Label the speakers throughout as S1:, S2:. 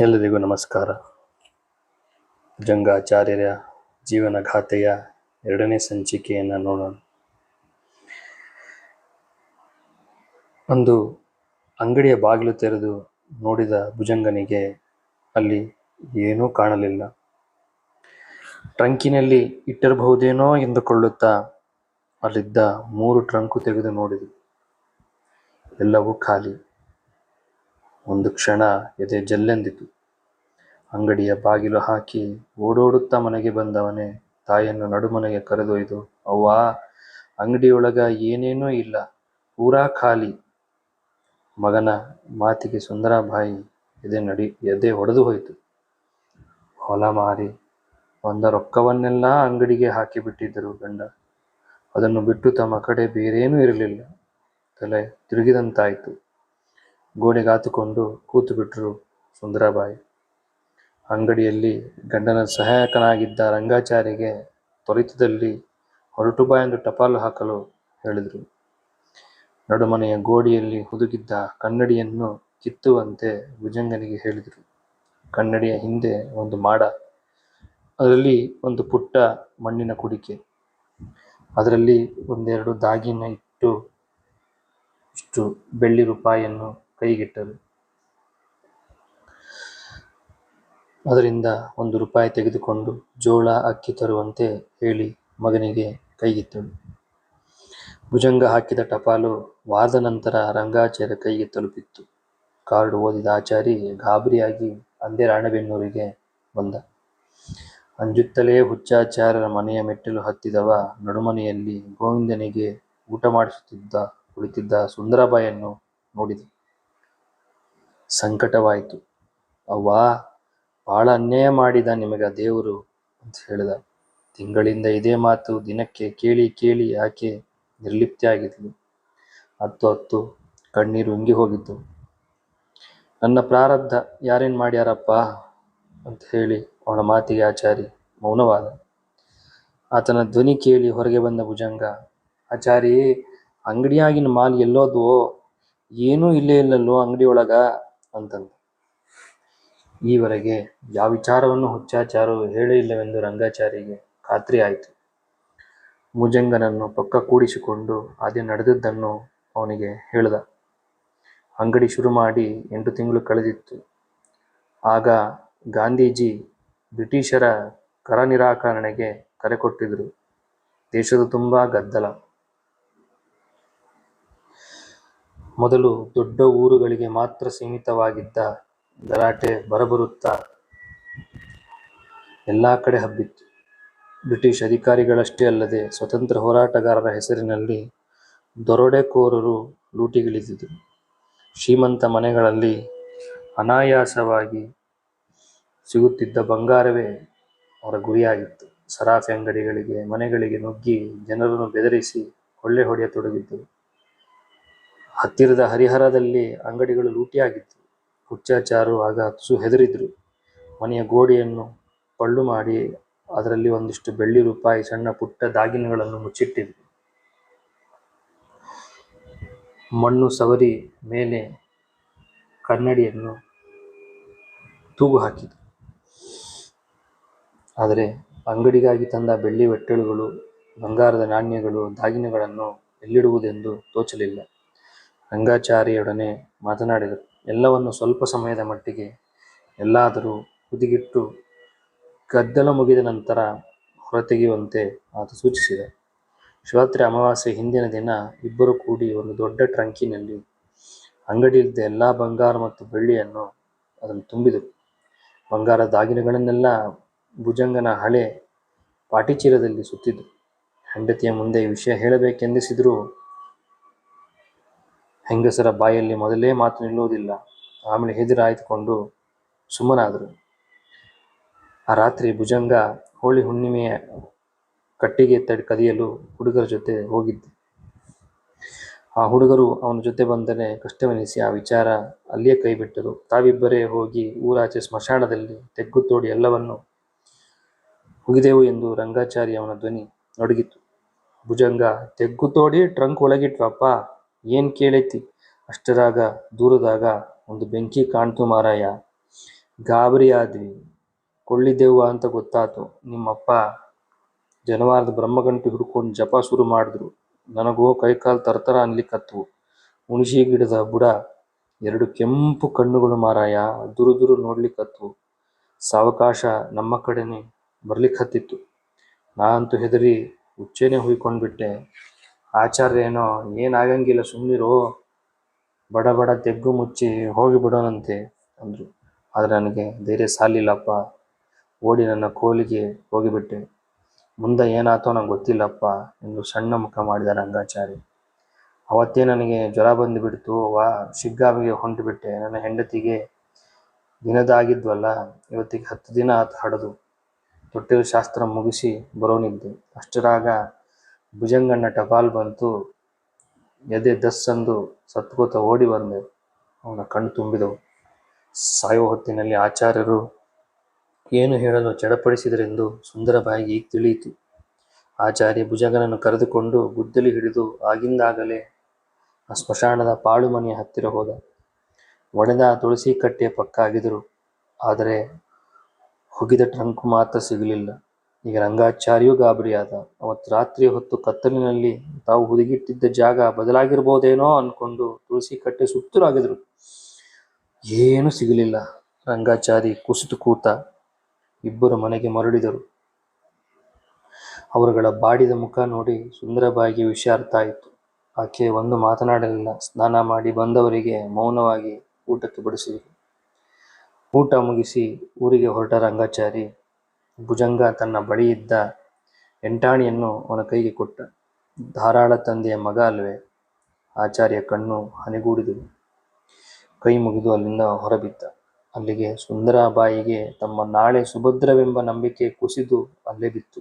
S1: ಎಲ್ಲರಿಗೂ ನಮಸ್ಕಾರ. ಜಂಗಾಚಾರ್ಯರ ಜೀವನ ಗಾಥೆಯ ಎರಡನೇ ಸಂಚಿಕೆಯನ್ನು ನೋಡೋಣ. ಒಂದು ಅಂಗಡಿಯ ಬಾಗಿಲು ತೆರೆದು ನೋಡಿದ ಭುಜಂಗನಿಗೆ ಅಲ್ಲಿ ಏನೂ ಕಾಣಲಿಲ್ಲ. ಟ್ರಂಕಿನಲ್ಲಿ ಇಟ್ಟಿರಬಹುದೇನೋ ಎಂದುಕೊಳ್ಳುತ್ತಾ ಅಲ್ಲಿದ್ದ ಮೂರು ಟ್ರಂಕು ತೆಗೆದು ನೋಡಿದ. ಎಲ್ಲವೂ ಖಾಲಿ. ಒಂದು ಕ್ಷಣ ಎದೆ ಜಲ್ಲೆಂದಿತು. ಅಂಗಡಿಯ ಬಾಗಿಲು ಹಾಕಿ ಓಡೋಡುತ್ತಾ ಮನೆಗೆ ಬಂದವನೇ ತಾಯಿಯನ್ನು ನಡುಮನೆಗೆ ಕರೆದೊಯ್ದು, ಅವ್ವ, ಅಂಗಡಿಯೊಳಗ ಏನೇನೂ ಇಲ್ಲ, ಪೂರಾ ಖಾಲಿ. ಮಗನ ಮಾತಿಗೆ ಸುಂದರಬಾಯಿ ಎದೆ ನಡಿ, ಎದೆ ಹೊಡೆದು ಹೋಯಿತು. ಹೊಲ ಮಾರಿ ಬಂದ ರೊಕ್ಕವನ್ನೆಲ್ಲ ಅಂಗಡಿಗೆ ಹಾಕಿಬಿಟ್ಟಿದ್ದರು ಗಂಡ. ಅದನ್ನು ಬಿಟ್ಟು ತಮ್ಮ ಕಡೆ ಬೇರೇನೂ ಇರಲಿಲ್ಲ. ತಲೆ ತಿರುಗಿದಂತಾಯಿತು. ಗೋಡೆಗಾತುಕೊಂಡು ಕೂತುಬಿಟ್ರು ಸುಂದರಬಾಯಿ. ಅಂಗಡಿಯಲ್ಲಿ ಗಂಡನ ಸಹಾಯಕನಾಗಿದ್ದ ರಂಗಾಚಾರಿಗೆ ತ್ವರಿತದಲ್ಲಿ ಹೊರಟು ಬಾ ಎಂದು ಟಪಾಲು ಹಾಕಲು ಹೇಳಿದರು. ನಡುಮನೆಯ ಗೋಡೆಯಲ್ಲಿ ಹುದುಗಿದ್ದ ಕನ್ನಡಿಯನ್ನು ಕಿತ್ತುವಂತೆ ಭುಜಂಗನಿಗೆ ಹೇಳಿದರು. ಕನ್ನಡಿಯ ಹಿಂದೆ ಒಂದು ಮಾಡ, ಅದರಲ್ಲಿ ಒಂದು ಪುಟ್ಟ ಮಣ್ಣಿನ ಕುಡಿಕೆ, ಅದರಲ್ಲಿ ಒಂದೆರಡು ದಾಗಿನ ಇಟ್ಟು ಇಷ್ಟು ಬೆಳ್ಳಿ ರೂಪಾಯಿಯನ್ನು ಕೈಗಿಟ್ಟರು. ಅದರಿಂದ ಒಂದು ರೂಪಾಯಿ ತೆಗೆದುಕೊಂಡು ಜೋಳ ಅಕ್ಕಿ ತರುವಂತೆ ಹೇಳಿ ಮಗನಿಗೆ ಕೈಗಿತ್ತಳು. ಭುಜಂಗ ಹಾಕಿದ ಟಪಾಲು ವಾದ ನಂತರ ರಂಗಾಚಾರ್ಯ ಕೈಗೆ ತಲುಪಿತ್ತು. ಕಾರ್ಡ್ ಓದಿದ ಆಚಾರಿ ಗಾಬರಿಯಾಗಿ ಅಂದೇ ರಾಣಬೆನ್ನೂರಿಗೆ ಬಂದ. ಅಂಜುತ್ತಲೇ ಹುಚ್ಚಾಚಾರ್ಯರ ಮನೆಯ ಮೆಟ್ಟಿಲು ಹತ್ತಿದವ ನಡುಮನೆಯಲ್ಲಿ ಗೋವಿಂದನಿಗೆ ಊಟ ಮಾಡಿಸುತ್ತಿದ್ದ ಕುಳಿತಿದ್ದ ಸುಂದರಬಾಯಿಯನ್ನು ನೋಡಿದ. ಸಂಕಟವಾಯಿತು. ಅವ್ವಾ ಬಹಳ ಅನ್ಯಾಯ ಮಾಡಿದ ನಿಮಗ ದೇವರು ಅಂತ ಹೇಳಿದ. ತಿಂಗಳಿಂದ ಇದೇ ಮಾತು ದಿನಕ್ಕೆ ಕೇಳಿ ಕೇಳಿ ಆಕೆ ನಿರ್ಲಿಪ್ತಿಯಾಗಿದ್ಲು ಹತ್ತು ಹತ್ತು ಕಣ್ಣೀರು ಉಂಗಿ ಹೋಗಿದ್ದು ನನ್ನ ಪ್ರಾರಬ್ಧ ಯಾರೇನು ಮಾಡ್ಯಾರಪ್ಪ ಅಂತ ಹೇಳಿ ಅವನ ಮಾತಿಗೆ ಆಚಾರಿ ಮೌನವಾದ. ಆತನ ಧ್ವನಿ ಕೇಳಿ ಹೊರಗೆ ಬಂದ ಭುಜಂಗ, ಆಚಾರಿ, ಅಂಗಡಿಯಾಗಿನ ಮಾಲ್ ಎಲ್ಲೋದು ಏನೂ ಇಲ್ಲೇ ಇಲ್ಲಲ್ಲೋ ಅಂಗಡಿಯೊಳಗ? ಅಂತಂದ. ಈವರೆಗೆ ಯಾವ ವಿಚಾರವನ್ನು ಹುಚ್ಚಾಚಾರು ಹೇಳಿಲ್ಲವೆಂದು ರಂಗಾಚಾರಿಗೆ ಖಾತ್ರಿ ಆಯಿತು. ಮುಜಂಗನನ್ನು ಪಕ್ಕ ಕೂಡಿಸಿಕೊಂಡು ಅದೇ ನಡೆದದ್ದನ್ನು ಅವನಿಗೆ ಹೇಳಿದ. ಅಂಗಡಿ ಶುರು ಮಾಡಿ ಎಂಟು ತಿಂಗಳು ಕಳೆದಿತ್ತು. ಆಗ ಗಾಂಧೀಜಿ ಬ್ರಿಟಿಷರ ಕರ ನಿರಾಕರಣೆಗೆ ಕರೆ ಕೊಟ್ಟಿದ್ರು. ದೇಶದ ತುಂಬ ಗದ್ದಲ. ಮೊದಲು ದೊಡ್ಡ ಊರುಗಳಿಗೆ ಮಾತ್ರ ಸೀಮಿತವಾಗಿದ್ದ ಗಲಾಟೆ ಬರಬರುತ್ತಾ ಎಲ್ಲ ಕಡೆ ಹಬ್ಬಿತ್ತು. ಬ್ರಿಟಿಷ್ ಅಧಿಕಾರಿಗಳಷ್ಟೇ ಅಲ್ಲದೆ ಸ್ವತಂತ್ರ ಹೋರಾಟಗಾರರ ಹೆಸರಿನಲ್ಲಿ ದರೋಡೆಕೋರರು ಲೂಟಿಗಿಳಿದಿದ್ದರು ಶ್ರೀಮಂತ ಮನೆಗಳಲ್ಲಿ ಅನಾಯಾಸವಾಗಿ ಸಿಗುತ್ತಿದ್ದ ಬಂಗಾರವೇ ಅವರ ಗುರಿಯಾಗಿತ್ತು. ಸರಾಫಿ ಅಂಗಡಿಗಳಿಗೆ, ಮನೆಗಳಿಗೆ ನುಗ್ಗಿ ಜನರನ್ನು ಬೆದರಿಸಿ ಕೊಳ್ಳೆ ಹೊಡೆಯತೊಡಗಿದ್ದರು ಹತ್ತಿರದ ಹರಿಹರದಲ್ಲಿ ಅಂಗಡಿಗಳು ಲೂಟಿಯಾಗಿತ್ತು. ಆಗ ತುಸು ಹೆದರಿದ್ರು. ಮನೆಯ ಗೋಡೆಯನ್ನು ಪಳ್ಳು ಮಾಡಿ ಅದರಲ್ಲಿ ಒಂದಿಷ್ಟು ಬೆಳ್ಳಿ ರೂಪಾಯಿ, ಸಣ್ಣ ಪುಟ್ಟ ದಾಗಿನಗಳನ್ನು ಮುಚ್ಚಿಟ್ಟಿದ್ರು ಮಣ್ಣು ಸವರಿ ಮೇಲೆ ಕನ್ನಡಿಯನ್ನು ತೂಗು ಹಾಕಿದರು ಆದರೆ ಅಂಗಡಿಗಾಗಿ ತಂದ ಬೆಳ್ಳಿ ಬಟ್ಟಲುಗಳು ಬಂಗಾರದ ನಾಣ್ಯಗಳು, ದಾಗಿನಗಳನ್ನು ಎಲ್ಲಿಡುವುದೆಂದು ತೋಚಲಿಲ್ಲ. ರಂಗಾಚಾರಿಯೊಡನೆ ಮಾತನಾಡಿದರು. ಎಲ್ಲವನ್ನು ಸ್ವಲ್ಪ ಸಮಯದ ಮಟ್ಟಿಗೆ ಎಲ್ಲಾದರೂ ಹುದುಗಿಟ್ಟು ಗದ್ದಲ ಮುಗಿದ ನಂತರ ಹೊರತೆಗೆಯುವಂತೆ ಆತ ಸೂಚಿಸಿದ ಶಿವರಾತ್ರಿ ಅಮಾವಾಸ್ಯೆ ಹಿಂದಿನ ದಿನ ಇಬ್ಬರು ಕೂಡಿ ಒಂದು ದೊಡ್ಡ ಟ್ರಂಕಿನಲ್ಲಿ ಅಂಗಡಿಯಿದ್ದ ಎಲ್ಲ ಬಂಗಾರ ಮತ್ತು ಬೆಳ್ಳಿಯನ್ನು ಅದನ್ನು ತುಂಬಿದರು. ಬಂಗಾರ ದಾಗಿನಗಳನ್ನೆಲ್ಲ ಭುಜಂಗನ ಹಳೆ ಪಾಟಿಚೀಲದಲ್ಲಿ ಸುತ್ತಿದ್ದು ಹೆಂಡತಿಯ ಮುಂದೆ ವಿಷಯ ಹೇಳಬೇಕೆಂದಿಸಿದರೂ ಹೆಂಗಸರ ಬಾಯಲ್ಲಿ ಮೊದಲೇ ಮಾತು ನಿಲ್ಲುವುದಿಲ್ಲ. ಆಮೇಲೆ ಹೆದರಾಯ್ದುಕೊಂಡು ಸುಮ್ಮನಾದರು. ಆ ರಾತ್ರಿ ಭುಜಂಗ ಹೋಳಿ ಹುಣ್ಣಿಮೆಯ ಕಟ್ಟಿಗೆ ತಡ್, ಕದಿಯಲು ಹುಡುಗರ ಜೊತೆ ಹೋಗಿದ್ದೆ. ಆ ಹುಡುಗರು ಅವನ ಜೊತೆ ಬಂದರೆ ಕಷ್ಟವೆನಿಸಿ ಆ ವಿಚಾರ ಅಲ್ಲಿಯೇ ಕೈಬಿಟ್ಟರು. ತಾವಿಬ್ಬರೇ ಹೋಗಿ ಊರಾಚೆ ಸ್ಮಶಾನದಲ್ಲಿ ತೆಗ್ಗು ತೋಡಿ ಎಲ್ಲವನ್ನು ಮುಗಿದೆವು ಎಂದು ರಂಗಾಚಾರಿ ಅವನ ಧ್ವನಿ ನಡುಗಿತು. ಭುಜಂಗ, ತೆಗ್ಗು ತೋಡಿ, ಟ್ರಂಕ್ ಒಳಗಿಟ್ವಪ್ಪ ಏನ್ ಕೇಳೈತಿ? ಅಷ್ಟರಾಗ, ದೂರದಾಗ ಒಂದು ಬೆಂಕಿ ಕಾಣ್ತು ಮಾರಾಯ. ಗಾಬರಿ ಆದ್ವಿ ಕೊಳ್ಳಿದೆವ್ವ ಅಂತ ಗೊತ್ತಾತು. ನಿಮ್ಮಪ್ಪ ಜನವಾರದ ಬ್ರಹ್ಮಗಂಟು ಹಿಡ್ಕೊಂಡು ಜಪ ಶುರು ಮಾಡಿದ್ರು. ನನಗೋ ಕೈಕಾಲು ತರತರ ಅನ್ಲಿಕ್ಕತ್ವು ಹುಣಸಿ ಗಿಡದ ಬುಡ, ಎರಡು ಕೆಂಪು ಕಣ್ಣುಗಳು ಮಾರಾಯ. ದುರುದುರು ದುರು ನೋಡ್ಲಿಕ್ಕತ್ವು ಸಾವಕಾಶ ನಮ್ಮ ಕಡೆನೆ ಬರ್ಲಿಕ್ಕತ್ತಿತ್ತು. ನಾ ಅಂತೂ ಹೆದರಿ ಹುಚ್ಚೇನೆ ಹುಯ್ಕೊಂಡ್ಬಿಟ್ಟೆ. ಆಚಾರ್ಯ ಏನೋ ಏನಾಗಂಗಿಲ್ಲ ಸುಮ್ಮನಿರು ಬಡ ಬಡ ತೆಗ್ಗು ಮುಚ್ಚಿ ಹೋಗಿ ಬಿಡೋನಂತೆ ಅಂದ್ರು. ಆದರೆ ನನಗೆ ಧೈರ್ಯ ಸಾಲಿಲ್ಲಪ್ಪ. ಓಡಿ ನನ್ನ ಕೋಲಿಗೆ ಹೋಗಿಬಿಟ್ಟೆ. ಮುಂದೆ ಏನಾತೋ ನಂಗೆ ಗೊತ್ತಿಲ್ಲಪ್ಪ ಎಂದು ಸಣ್ಣ ಮುಖ ಮಾಡಿದ ರಂಗಾಚಾರಿ ಅವತ್ತೇ ನನಗೆ ಜ್ವರ ಬಂದುಬಿಡ್ತು. ವಾ ಶಿಗ್ಗಾವಿಗೆ ಹೊಂಟುಬಿಟ್ಟೆ. ನನ್ನ ಹೆಂಡತಿಗೆ ದಿನದಾಗಿದ್ವಲ್ಲ, ಇವತ್ತಿಗೆ ಹತ್ತು ದಿನ ಆತ ಹಡದು. ತೊಟ್ಟಿಲು ಶಾಸ್ತ್ರ ಮುಗಿಸಿ ಬರೋನಿದ್ದೆ. ಅಷ್ಟರಾಗ ಭುಜಂಗಣ್ಣ ಟಪಾಲ್ ಬಂತು. ಎದೆ ದಸ್ಸಂದು ಸತ್ಕೋತ ಓಡಿ ಬಂದೆ. ಅವನ ಕಣ್ಣು ತುಂಬಿದವು. ಸಾಯೋ ಹೊತ್ತಿನಲ್ಲಿ ಆಚಾರ್ಯರು ಏನು ಹೇಳಲು ಚಡಪಡಿಸಿದರೆಂದು ಸುಂದರಬಾಯಿಗೆ ಈಗ ತಿಳಿಯಿತು. ಆಚಾರ್ಯ ಭುಜಂಗನನ್ನು ಕರೆದುಕೊಂಡು ಗುದ್ದಲಿ ಹಿಡಿದು ಆಗಿಂದಾಗಲೇ ಆ ಸ್ಮಶಾನದ ಪಾಳು ಮನೆಯ ಹತ್ತಿರ ಹೋದ. ಒಡೆದ ತುಳಸಿ ಕಟ್ಟೆಯ ಪಕ್ಕ ಆಗಿದ್ರು ಆದರೆ ಹುಗಿದ ಟ್ರಂಕ್ ಮಾತ್ರ ಸಿಗಲಿಲ್ಲ. ಈಗ ರಂಗಾಚಾರ್ಯೂ ಗಾಬರಿಯಾದ. ಅವತ್ತು ರಾತ್ರಿ ಹೊತ್ತು ಕತ್ತಲಿನಲ್ಲಿ ತಾವು ಹುದುಗಿಟ್ಟಿದ್ದ ಜಾಗ ಬದಲಾಗಿರ್ಬೋದೇನೋ ಅನ್ಕೊಂಡು ತುಳಸಿ ಕಟ್ಟೆ ಸುತ್ತಲೂ ಆಗಿದ್ರು ಏನೂ ಸಿಗಲಿಲ್ಲ. ರಂಗಾಚಾರಿ ಕುಸಿತು ಕೂತ ಇಬ್ಬರು ಮನೆಗೆ ಮರಳಿದರು. ಅವರುಗಳ ಬಾಡಿದ ಮುಖ ನೋಡಿ ಸುಂದರಬಾಯಿಗೆ ವಿಷಯ ಆಯಿತು. ಆಕೆ ಒಂದು ಮಾತನಾಡಲಿಲ್ಲ. ಸ್ನಾನ ಮಾಡಿ ಬಂದವರಿಗೆ ಮೌನವಾಗಿ ಊಟಕ್ಕೆ ಬಡಿಸಿದರು. ಊಟ ಮುಗಿಸಿ ಊರಿಗೆ ಹೊರಟ ರಂಗಾಚಾರಿ ಭುಜಂಗ ತನ್ನ ಬಳಿಯಿದ್ದ ಎಂಟಾಣಿಯನ್ನು ಅವನ ಕೈಗೆ ಕೊಟ್ಟ. ಧಾರಾಳ ತಂದೆಯ ಮಗ ಅಲ್ವೇ? ಆಚಾರ್ಯ ಕಣ್ಣು ಹನಿಗೂಡಿದವು ಕೈ ಮುಗಿದು ಅಲ್ಲಿಂದ ಹೊರಬಿದ್ದ. ಅಲ್ಲಿಗೆ ಸುಂದರಾಬಾಯಿಗೆ ತಮ್ಮ ನಾಳೆ ಸುಭದ್ರವೆಂಬ ನಂಬಿಕೆ ಕುಸಿದು ಅಲ್ಲೇ ಬಿತ್ತು.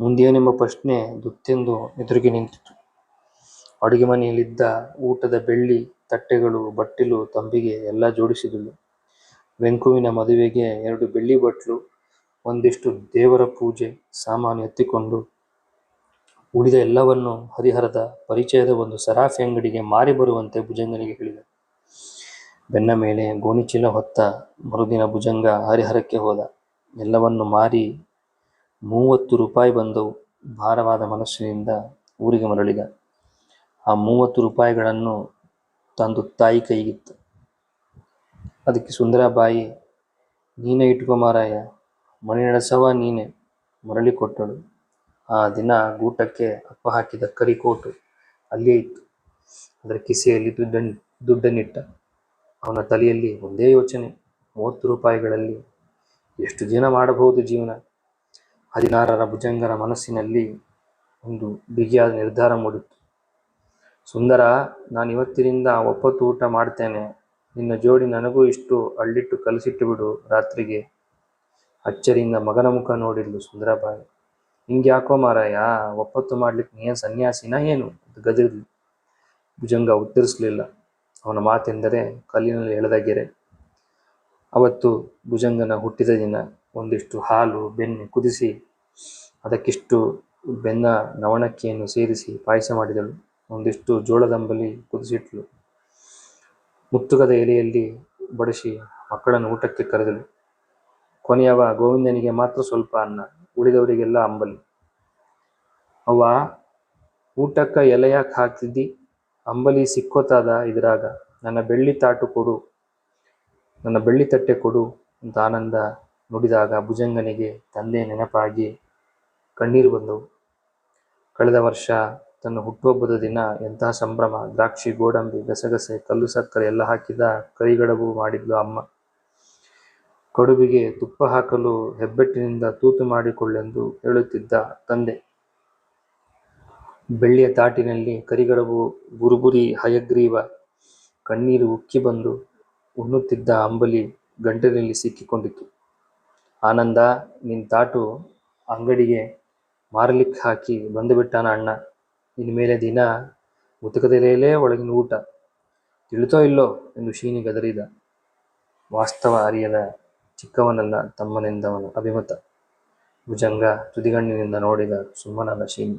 S1: ಮುಂದೇನೆಂಬ ಪ್ರಶ್ನೆ ದುತ್ತೆಂದು ಎದುರಿಗೆ ನಿಂತಿತು ಅಡುಗೆ ಮನೆಯಲ್ಲಿದ್ದ ಊಟದ ಬೆಳ್ಳಿ, ತಟ್ಟೆಗಳು, ಬಟ್ಟಿಲು, ತಂಬಿಗೆ ಎಲ್ಲ ಜೋಡಿಸಿದಳು. ವೆಂಕುವಿನ ಮದುವೆಗೆ ಎರಡು ಬೆಳ್ಳಿ ಬಟ್ಲು ಒಂದಿಷ್ಟು ದೇವರ ಪೂಜೆ ಸಾಮಾನು ಎತ್ತಿಕೊಂಡು ಉಳಿದ ಎಲ್ಲವನ್ನು ಹರಿಹರದ ಪರಿಚಯದ ಒಂದು ಸರಾಫಿ ಅಂಗಡಿಗೆ ಮಾರಿ ಬರುವಂತೆ ಭುಜಂಗನಿಗೆ ಹೇಳಿದ. ಬೆನ್ನ ಮೇಲೆ ಗೋಣಿಚೀಲ ಹೊತ್ತ ಮರುದಿನ ಭುಜಂಗ ಹರಿಹರಕ್ಕೆ ಹೋದ. ಎಲ್ಲವನ್ನು ಮಾರಿ ಮೂವತ್ತು ರೂಪಾಯಿ ಬಂದವು ಭಾರವಾದ ಮನಸ್ಸಿನಿಂದ ಊರಿಗೆ ಮರಳಿದ. ಆ ಮೂವತ್ತು ರೂಪಾಯಿಗಳನ್ನು ತಂದು ತಾಯಿ ಕೈಗಿತ್ತು. ಅದಕ್ಕೆ ಸುಂದರಬಾಯಿ, ನೀನೇ ಇಟ್ಕೋ ಮಾರಾಯ ಮನೆ ನಡೆಸವ ನೀನೆ ಮರಳಿ ಕೊಟ್ಟಳು. ಆ ದಿನ ಗೂಟಕ್ಕೆ ಅಪ್ಪ ಹಾಕಿದ ಕರಿಕೋಟು ಅಲ್ಲಿ ಇತ್ತು. ಅದರ ಕಿಸೆಯಲ್ಲಿ ದುಡ್ಡನ್, ದುಡ್ಡನ್ನಿಟ್ಟ ಅವನ ತಲೆಯಲ್ಲಿ ಒಂದೇ ಯೋಚನೆ, ಮೂವತ್ತು ರೂಪಾಯಿಗಳಲ್ಲಿ ಎಷ್ಟು ದಿನ ಮಾಡಬಹುದು ಜೀವನ? ಹದಿನಾರರ ಭುಜಂಗರ ಮನಸ್ಸಿನಲ್ಲಿ ಒಂದು ಬಿಗಿಯಾದ ನಿರ್ಧಾರ ಮೂಡಿತ್ತು. ಸುಂದರ, ನಾನು ಇವತ್ತಿನಿಂದ ಒಪ್ಪತ್ತು ಊಟ ಮಾಡ್ತೇನೆ. ನಿನ್ನ ಜೋಡಿ ನನಗೂ ಇಷ್ಟು ಅಳ್ಳಿಟ್ಟು ಕಲಸಿಟ್ಟು ಬಿಡು ರಾತ್ರಿಗೆ. ಅಚ್ಚರಿಯಿಂದ ಮಗನ ಮುಖ ನೋಡಿದ್ಲು ಸುಂದರಬಾಯಿ. ಹಿಂಗೆ ಯಾಕೋ ಮಾರಾಯ, ಒಪ್ಪತ್ತು ಮಾಡ್ಲಿಕ್ಕೆ ನೀನು ಸನ್ಯಾಸಿನ ಏನು? ಗದಿರ್ಲಿ ಭುಜಂಗ ಉತ್ತರಿಸಲಿಲ್ಲ. ಅವನ ಮಾತೆಂದರೆ ಕಲ್ಲಿನಲ್ಲಿ ಎಳೆದ ಗೆರೆ. ಅವತ್ತು ಭುಜಂಗನ ಹುಟ್ಟಿದ ದಿನ ಒಂದಿಷ್ಟು ಹಾಲು, ಬೆಣ್ಣೆ ಕುದಿಸಿ ಅದಕ್ಕಿಷ್ಟು ಬೆನ್ನ, ನವಣಕ್ಕಿಯನ್ನು ಸೇರಿಸಿ ಪಾಯಸ ಮಾಡಿದಳು. ಒಂದಿಷ್ಟು ಜೋಳದಂಬಲಿ ಕುದಿಸಿಟ್ಲು. ಮುತ್ತುಗದ ಎಲೆಯಲ್ಲಿ ಬಡಿಸಿ ಮಕ್ಕಳನ್ನು ಊಟಕ್ಕೆ ಕರೆದಳು. ಕೊನೆಯವ ಗೋವಿಂದನಿಗೆ ಮಾತ್ರ ಸ್ವಲ್ಪ ಅನ್ನ, ಉಳಿದವರಿಗೆಲ್ಲ ಅಂಬಲಿ. ಅವ್ವ, ಊಟಕ್ಕ ಎಲೆಯಾಕ್ ಹಾಕ್ತಿದ್ದಿ? ಅಂಬಲಿ ಸಿಕ್ಕೋತಾದ ಇದ್ರಾಗ, ನನ್ನ ಬೆಳ್ಳಿ ತಾಟು ಕೊಡು, ನನ್ನ ಬೆಳ್ಳಿ ತಟ್ಟೆ ಕೊಡು ಅಂತ ಆನಂದ ನುಡಿದಾಗ ಭುಜಂಗನಿಗೆ ತಂದೆ ನೆನಪಾಗಿ ಕಣ್ಣೀರು ಬಂದವು. ಕಳೆದ ವರ್ಷ ತನ್ನ ಹುಟ್ಟುಹಬ್ಬದ ದಿನ ಎಂತಹ ಸಂಭ್ರಮ, ದ್ರಾಕ್ಷಿ, ಗೋಡಂಬಿ, ಗಸಗಸೆ, ಕಲ್ಲು ಸಕ್ಕರೆ ಎಲ್ಲ ಹಾಕಿದ ಕೈಗಡಬು ಮಾಡಿದ್ಲು ಅಮ್ಮ. ಕಡುಬಿಗೆ ತುಪ್ಪ ಹಾಕಲು ಹೆಬ್ಬೆಟ್ಟಿನಿಂದ ತೂತು ಮಾಡಿಕೊಳ್ಳೆಂದು ಹೇಳುತ್ತಿದ್ದ ತಂದೆ. ಬೆಳ್ಳಿಯ ತಾಟಿನಲ್ಲಿ ಕರಿಗಡಬು ಗುರುಬುರಿ ಹಯಗ್ರೀವ ಕಣ್ಣೀರು ಉಕ್ಕಿ ಬಂದು ಉಣ್ಣುತ್ತಿದ್ದ ಅಂಬಲಿ ಗಂಟಲಿನಲ್ಲಿ ಸಿಕ್ಕಿಕೊಂಡಿತು. ಆನಂದ, ನಿನ್ ತಾಟು ಅಂಗಡಿಗೆ ಮಾರಲಿಕ್ಕೆ ಹಾಕಿ ಬಂದುಬಿಟ್ಟಾನ ಅಣ್ಣ. ಇನ್ಮೇಲೆ ದಿನ ಮುತುಕದೆಲೆಯಲ್ಲೇ ಒಳಗಿನ ಊಟ. ತಿಳಿತೋ ಇಲ್ಲೋ? ಎಂದು ಶೀನಿ ಗದರಿದ. ವಾಸ್ತವ ಅರಿಯದ ಚಿಕ್ಕವನಲ್ಲ ತಮ್ಮನೆಂದವನು ಅಭಿಮತ. ಭುಜಂಗ ತುದಿಗಣ್ಣಿನಿಂದ ನೋಡಿದ ಸುಮ್ಮನಾದ ಶೀನಿ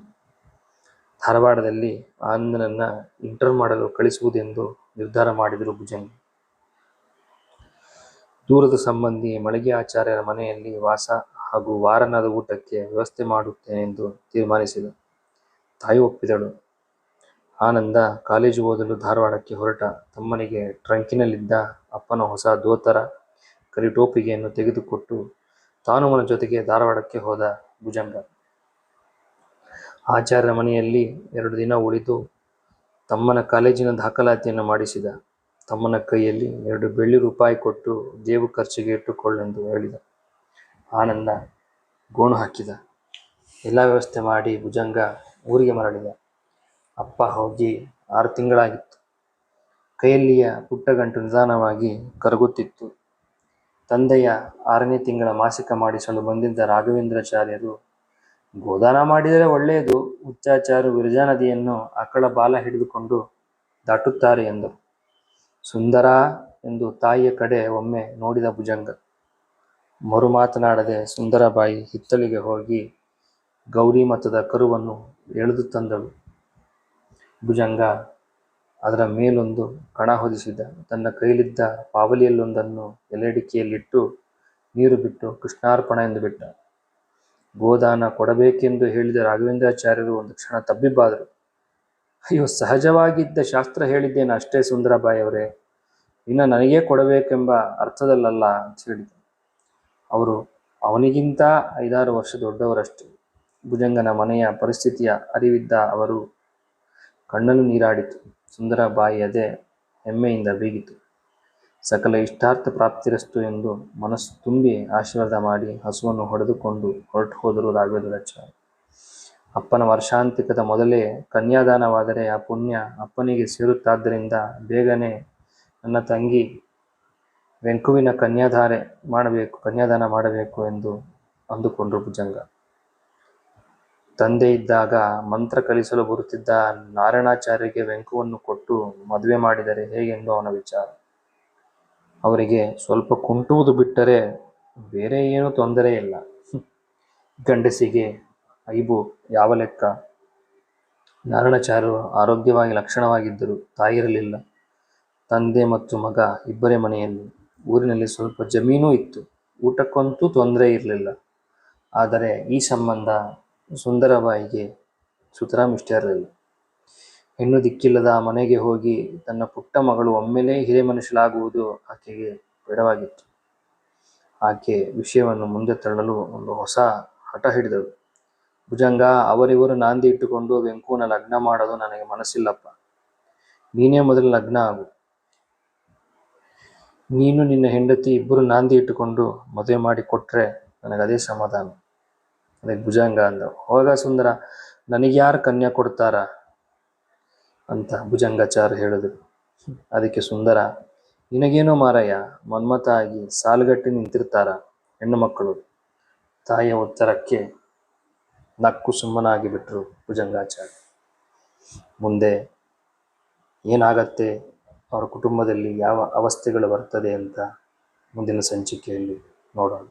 S1: ಧಾರವಾಡದಲ್ಲಿ ಆನಂದನನ್ನ ಇಂಟರ್ ಮಾಡಲು ಕಳಿಸುವುದೆಂದು ನಿರ್ಧಾರ ಮಾಡಿದರು ಭುಜಂಗ. ದೂರದ ಸಂಬಂಧಿ ಮಳಿಗೆ ಆಚಾರ್ಯರ ಮನೆಯಲ್ಲಿ ವಾಸ ಹಾಗೂ ವಾರನಾದ ಊಟಕ್ಕೆ ವ್ಯವಸ್ಥೆ ಮಾಡುತ್ತೇನೆಂದು ತೀರ್ಮಾನಿಸಿದ ತಾಯಿ ಒಪ್ಪಿದಳು. ಆನಂದ ಕಾಲೇಜು ಓದಲು ಧಾರವಾಡಕ್ಕೆ ಹೊರಟ. ತಮ್ಮನಿಗೆ ಟ್ರಂಕಿನಲ್ಲಿದ್ದ ಅಪ್ಪನ ಹೊಸ ಧೋತರ ಕರಿ ಟೋಪಿಗೆಯನ್ನು ತೆಗೆದುಕೊಟ್ಟು ತಾನು ಅವನ ಜೊತೆಗೆ ಧಾರವಾಡಕ್ಕೆ ಹೋದ ಭುಜಂಗ. ಆಚಾರ್ಯರ ಮನೆಯಲ್ಲಿ ಎರಡು ದಿನ ಉಳಿದು ತಮ್ಮನ ಕಾಲೇಜಿನ ದಾಖಲಾತಿಯನ್ನು ಮಾಡಿಸಿದ. ತಮ್ಮನ ಕೈಯಲ್ಲಿ ಎರಡು ಬೆಳ್ಳಿ ರೂಪಾಯಿ ಕೊಟ್ಟು ದೇವು ಖರ್ಚಿಗೆ ಇಟ್ಟುಕೊಳ್ಳೆಂದು ಹೇಳಿದ. ಆನಂದ ಗೋಣು ಹಾಕಿದ. ಎಲ್ಲ ವ್ಯವಸ್ಥೆ ಮಾಡಿ ಭುಜಂಗ ಊರಿಗೆ ಮರಳಿದ. ಅಪ್ಪ ಹೋಗಿ ಆರು ತಿಂಗಳಾಗಿತ್ತು. ಕೈಯಲ್ಲಿಯ ಪುಟ್ಟ ಗಂಟು ನಿಧಾನವಾಗಿ ಕರಗುತ್ತಿತ್ತು. ತಂದೆಯ ಆರನೇ ತಿಂಗಳ ಮಾಸಿಕ ಮಾಡಿಸಲು ಬಂದಿದ್ದ ರಾಘವೇಂದ್ರಾಚಾರ್ಯರು, ಗೋದಾನ ಮಾಡಿದರೆ ಒಳ್ಳೆಯದು ಹುಚ್ಚಾಚಾರು ವಿರಜಾ ನದಿಯನ್ನು ಆಕಳ ಬಾಲ ಹಿಡಿದುಕೊಂಡು ದಾಟುತ್ತಾರೆ ಎಂದು ಸುಂದರ ಎಂದು ತಾಯಿಯ ಕಡೆ ಒಮ್ಮೆ ನೋಡಿದ ಭುಜಂಗ. ಮರು ಮಾತನಾಡದೆ ಸುಂದರಬಾಯಿ ಹಿತ್ತಲಿಗೆ ಹೋಗಿ ಗೌರಿ ಮತದ ಕರುವನ್ನು ಎಳೆದು ತಂದಳು. ಭುಜಂಗ ಅದರ ಮೇಲೊಂದು ಕಣ ಹೊದಿಸಿದ ತನ್ನ ಕೈಲಿದ್ದ ಪಾವಲಿಯಲ್ಲೊಂದನ್ನು ಎಲೆಡಿಕೆಯಲ್ಲಿಟ್ಟು ನೀರು ಬಿಟ್ಟು ಕೃಷ್ಣಾರ್ಪಣ ಎಂದು ಬಿಟ್ಟ. ಗೋದಾನ ಕೊಡಬೇಕೆಂದು ಹೇಳಿದ ರಾಘವೇಂದ್ರಾಚಾರ್ಯರು ಒಂದು ಕ್ಷಣ ತಬ್ಬಿಬ್ಬಾದರು. ಅಯ್ಯೋ, ಸಹಜವಾಗಿದ್ದ ಶಾಸ್ತ್ರ ಹೇಳಿದ್ದೇನ ಅಷ್ಟೇ ಸುಂದರಬಾಯಿ ಅವರೇ ಇನ್ನು ನನಗೇ ಕೊಡಬೇಕೆಂಬ ಅರ್ಥದಲ್ಲಲ್ಲ ಅಂತ ಹೇಳಿದ. ಅವರು, ಅವನಿಗಿಂತ ಐದಾರು ವರ್ಷ ದೊಡ್ಡವರಷ್ಟೇ. ಭುಜಂಗನ ಮನೆಯ ಪರಿಸ್ಥಿತಿಯ ಅರಿವಿದ್ದ ಅವರು ಕಣ್ಣನ್ನು ನೀರಾಡಿತು. ಸುಂದರಬಾಯಿ ಅದೇ ಹೆಮ್ಮೆಯಿಂದ ಬೀಗಿತು. ಸಕಲ ಇಷ್ಟಾರ್ಥ ಪ್ರಾಪ್ತಿರಸ್ತು ಎಂದು ಮನಸ್ಸು ತುಂಬಿ ಆಶೀರ್ವಾದ ಮಾಡಿ ಹಸುವನ್ನು ಹೊಡೆದುಕೊಂಡು ಹೊರಟು ಹೋದರು ರಾಘವೇಂದ್ರಾಚಾರ್ಯ ಅಪ್ಪನ ವರ್ಷಾಂತಿಕದ ಮೊದಲೇ ಕನ್ಯಾದಾನವಾದರೆ ಆ ಪುಣ್ಯ ಅಪ್ಪನಿಗೆ ಸೇರುತ್ತಾದ್ದರಿಂದ ಬೇಗನೆ ನನ್ನ ತಂಗಿ ವೆಂಕುವಿನ ಕನ್ಯಾಧಾರೆ ಮಾಡಬೇಕು, ಕನ್ಯಾದಾನ ಮಾಡಬೇಕು ಎಂದು ಅಂದುಕೊಂಡರು ಭುಜಂಗ. ತಂದೆ ಇದ್ದಾಗ ಮಂತ್ರ ಕಲಿಸಲು ಬರುತ್ತಿದ್ದ ನಾರಾಯಣಾಚಾರ್ಯರಿಗೆ ವೆಂಕುವನ್ನು ಕೊಟ್ಟು ಮದುವೆ ಮಾಡಿದರೆ ಹೇಗೆಂದು ಅವನ ವಿಚಾರ? ಅವರಿಗೆ ಸ್ವಲ್ಪ ಕುಂಟುವುದು ಬಿಟ್ಟರೆ ಬೇರೆ ಏನೂ ತೊಂದರೆ ಇಲ್ಲ. ಗಂಡಸಿಗೆ ಐಬು ಯಾವ ಲೆಕ್ಕ? ನಾರಾಯಣಾಚಾರ್ಯರು ಆರೋಗ್ಯವಾಗಿ ಲಕ್ಷಣವಾಗಿದ್ದರು ತಾಯಿರಲಿಲ್ಲ. ತಂದೆ ಮತ್ತು ಮಗ ಇಬ್ಬರೇ ಮನೆಯಲ್ಲಿ. ಊರಿನಲ್ಲಿ ಸ್ವಲ್ಪ ಜಮೀನೂ ಇತ್ತು. ಊಟಕ್ಕಂತೂ ತೊಂದರೆ ಇರಲಿಲ್ಲ. ಆದರೆ ಈ ಸಂಬಂಧ ಸುಂದರಬಾಯಿಗೆ ಸುತರಾಮ್ ಇಷ್ಟ ಇರಲಿಲ್ಲ ಹೆಣ್ಣು ದಿಕ್ಕಿಲ್ಲದ ಮನೆಗೆ ಹೋಗಿ ತನ್ನ ಪುಟ್ಟ ಮಗಳು ಒಮ್ಮೆಲೇ ಹಿರೇಮನುಷ್ಯಳಾಗುವುದು ಆಕೆಗೆ ಬೇಡವಾಗಿತ್ತು. ಆಕೆ ವಿಷಯವನ್ನು ಮುಂದೆ ತಳ್ಳಲು ಒಂದು ಹೊಸ ಹಠ ಹಿಡಿದಳು. ಭುಜಂಗ, ಅವರಿವರು ನಾಂದಿ ಇಟ್ಟುಕೊಂಡು ವೆಂಕುವನ ಲಗ್ನ ಮಾಡೋದು ನನಗೆ ಮನಸ್ಸಿಲ್ಲಪ್ಪ. ನೀನೇ ಮೊದಲು ಲಗ್ನ ಆಗು. ನೀನು ನಿನ್ನ ಹೆಂಡತಿ ಇಬ್ಬರು ನಾಂದಿ ಇಟ್ಟುಕೊಂಡು ಮದುವೆ ಮಾಡಿ ನನಗದೇ ಸಮಾಧಾನ. ಅದಕ್ಕೆ ಭುಜಂಗ ಅಂದ ಹೋಗ ಸುಂದರ ನನಗ್ಯಾರು ಕನ್ಯಾ ಕೊಡ್ತಾರ? ಅಂತ ಭುಜಂಗಾಚಾರ ಹೇಳಿದ್ರು. ಅದಕ್ಕೆ ಸುಂದರ, ನಿನಗೇನೋ ಮಾರಯ್ಯ ಮನ್ಮತ ಆಗಿ ಸಾಲುಗಟ್ಟಿ ನಿಂತಿರ್ತಾರ ಹೆಣ್ಣು ಮಕ್ಕಳು. ತಾಯಿಯ ಉತ್ತರಕ್ಕೆ ನಕ್ಕು ಸುಮ್ಮನಾಗಿ ಬಿಟ್ರು ಭುಜಂಗಾಚಾರ್ಯ. ಮುಂದೆ ಏನಾಗತ್ತೆ? ಅವರ ಕುಟುಂಬದಲ್ಲಿ ಯಾವ ಅವಸ್ಥೆಗಳು ಬರ್ತದೆ ಅಂತ ಮುಂದಿನ ಸಂಚಿಕೆಯಲ್ಲಿ ನೋಡೋಣ.